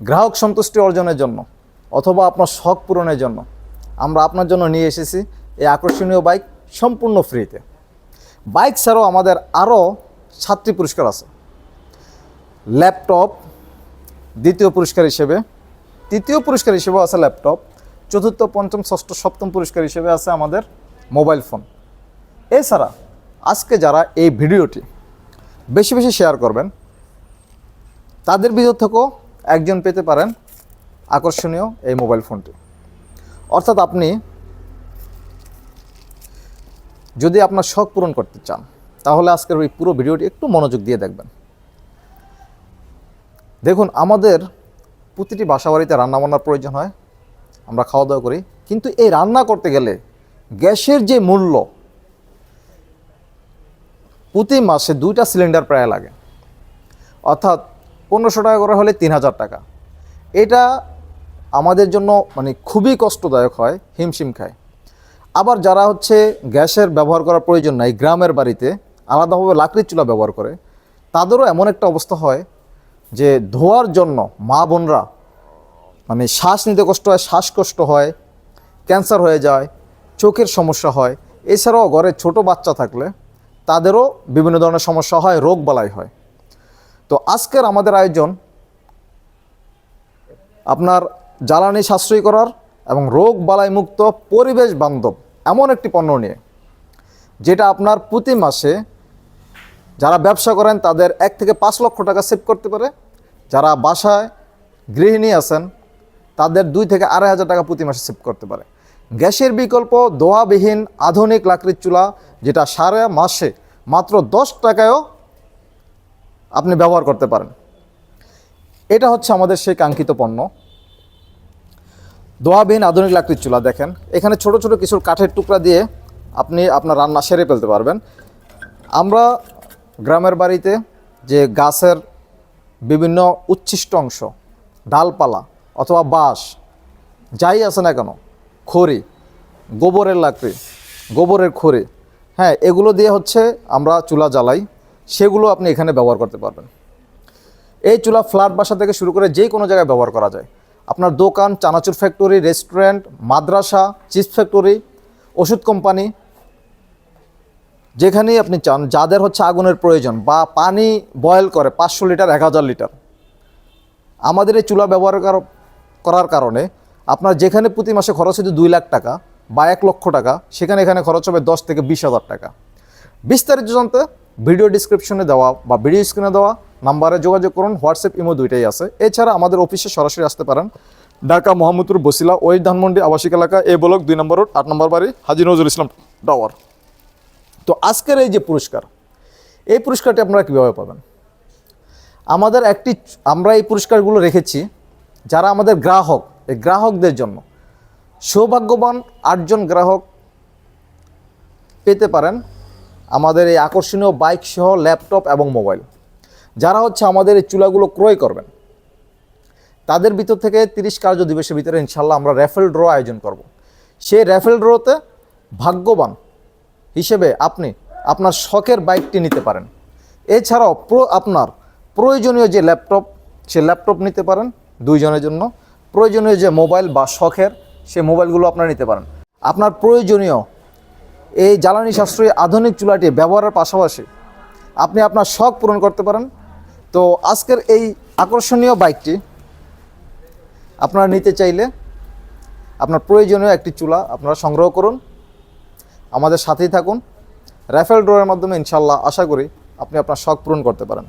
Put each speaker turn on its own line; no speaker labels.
গ্রাহক সন্তুষ্টি অর্জনের জন্য অথবা আপনার শখ পূরণের জন্য আমরা আপনার জন্য নিয়ে এসেছি এই আকর্ষণীয় বাইক সম্পূর্ণ ফ্রিতে। বাইক ছাড়াও আমাদের আরও সাতটি পুরস্কার আছে। ল্যাপটপ, দ্বিতীয় পুরস্কার হিসেবে, তৃতীয় পুরস্কার হিসেবে আছে ল্যাপটপ, চতুর্থ, পঞ্চম, ষষ্ঠ, সপ্তম পুরস্কার হিসেবে আছে আমাদের মোবাইল ফোন। এছাড়া আজকে যারা এই ভিডিওটি বেশি বেশি শেয়ার করবেন, তাদের ভিতর থেকেও একজন পেতে পারেন আকর্ষণীয় এই মোবাইল ফোনটি। অর্থাৎ আপনি যদি আপনার শখ পূরণ করতে চান, তাহলে আজকের ওই পুরো ভিডিওটি একটু মনোযোগ দিয়ে দেখবেন। দেখুন, আমাদের প্রতিটি বাসাবাড়িতে রান্নাবান্নার প্রয়োজন হয়, আমরা খাওয়া দাওয়া করি, কিন্তু এই রান্না করতে গেলে গ্যাসের যে মূল্য, প্রতি মাসে দুইটা সিলিন্ডার প্রায় লাগে। অর্থাৎ পনেরোশো টাকা করে হলে তিন হাজার টাকা। এটা আমাদের জন্য মানে খুবই কষ্টদায়ক হয়, হিমশিম খায়। আবার যারা হচ্ছে গ্যাসের ব্যবহার করার প্রয়োজন নাই, গ্রামের বাড়িতে আলাদাভাবে লাকড়ির চুলা ব্যবহার করে, তাদেরও এমন একটা অবস্থা হয় যে ধোয়ার জন্য মা বোনরা মানে শ্বাস নিতে কষ্ট হয় শ্বাসকষ্ট হয়, ক্যান্সার হয়ে যায়, চোখের সমস্যা হয়। এছাড়াও ঘরে ছোট বাচ্চা থাকলে তাদেরও বিভিন্ন ধরনের সমস্যা হয়, রোগ বালাই হয়। তো আজকের আমাদের আয়োজন আপনার জ্বালানি সাশ্রয়ী করার এবং রোগ বালাই মুক্ত পরিবেশ বান্ধব এমন একটি পণ্য নিয়ে, যেটা আপনার প্রতি মাসে যারা ব্যবসা করেন তাদের এক থেকে পাঁচ লক্ষ টাকা সেভ করতে পারে। যারা বাসায় গৃহিণী আছেন, তাদের দুই থেকে আড়াই হাজার টাকা প্রতি মাসে সেভ করতে পারে। গ্যাসের বিকল্প দোয়াবিহীন আধুনিক লাকড়ির চুলা, যেটা সারা মাসে মাত্র দশ টাকায়ও আপনি ব্যবহার করতে পারেন। এটা হচ্ছে আমাদের সেই কাঙ্ক্ষিত পণ্য। দোয়াবিহীন আধুনিক লাকড়ির চুলা দেখেন। এখানে ছোট ছোট কিছু কাঠের টুকরা দিয়ে আপনি আপনার রান্না সেরে ফেলতে পারবেন। আমরা গ্রামের বাড়িতে যে গাছের বিভিন্ন উচ্ছিষ্ট অংশ, ডালপালা অথবা বাঁশ, যাই আছে না কেন, খড়ি, গোবরের লাকড়ি, গোবরের খড়ি হ্যাঁ এগুলো দিয়ে হচ্ছে আমরা চুলা জ্বালাই। সেগুলো আপনি এখানে ব্যবহার করতে পারবেন। এই চুলা ফ্ল্যাট বাসা থেকে শুরু করে যে কোনো জায়গায় ব্যবহার করা যায়। আপনার দোকান, চানাচুর ফ্যাক্টরি, রেস্টুরেন্ট, মাদ্রাসা, চিপস ফ্যাক্টরি, ওষুধ কোম্পানি, যেখানেই আপনি চান, যাদের হচ্ছে আগুনের প্রয়োজন বা পানি বয়েল করে পাঁচশো লিটার, এক হাজার লিটার। আমাদের এই চুলা ব্যবহার কর- করার কারণে আপনার যেখানে প্রতি মাসে খরচ হচ্ছে দুই লাখ টাকা বা এক লক্ষ টাকা, সেখানে এখানে খরচ হবে দশ থেকে বিশ হাজার টাকা। বিস্তারিত জানতে ভিডিও ডিসক্রিপশনে দেওয়া বা ভিডিও স্ক্রিনে দেওয়া নাম্বারে যোগাযোগ করুন হোয়াটসঅ্যাপ ইমো দুইটাই আছে। এছাড়া আমাদের অফিসে সরাসরি আসতে পারেন। ঢাকা মোহাম্মদপুর বসিলা, ওই ধানমন্ডি আবাসিক এলাকা, এ ব্লক দুই নম্বর রোড, আট নম্বর বাড়ি, হাজি নজরুল ইসলাম টাওয়ার। তো আজকের এই যে পুরস্কার, এই পুরস্কারটি আপনারা কীভাবে পাবেন? আমাদের একটি, আমরা এই পুরস্কারগুলো রেখেছি যারা আমাদের গ্রাহক, এই গ্রাহকদের জন্য। সৌভাগ্যবান আটজন গ্রাহক পেতে পারেন। আমাদের এই আকর্ষণীয় বাইক সহ ল্যাপটপ এবং মোবাইল। যারা হচ্ছে আমাদের এই চুলাগুলো ক্রয় করবেন, তাদের ভিতর থেকে তিরিশ কার্য দিবসের ভিতরে ইনশাল্লাহ আমরা র্যাফেল ড্র আয়োজন করব। সেই র্যাফেল ড্রতে ভাগ্যবান হিসেবে আপনি আপনার শখের বাইকটি নিতে পারেন। এছাড়াও প্র আপনার প্রয়োজনীয় যে ল্যাপটপ, সে ল্যাপটপ নিতে পারেন দুইজনের জন্য। প্রয়োজনীয় যে মোবাইল বা শখের, সে মোবাইলগুলো আপনারা নিতে পারেন। আপনার প্রয়োজনীয় এই জ্বালানি সাশ্রয়ী আধুনিক চুলাটি ব্যবহারের পাশাপাশি আপনি আপনার শখ পূরণ করতে পারেন। তো আজকের এই আকর্ষণীয় বাইকটি আপনারা নিতে চাইলে আপনার প্রয়োজনীয় একটি চুলা আপনারা সংগ্রহ করুন। আমাদের সাথেই থাকুন। র্যাফেল ড্রয়ের মাধ্যমে ইনশাল্লাহ আশা করি আপনি আপনার শখ পূরণ করতে পারেন।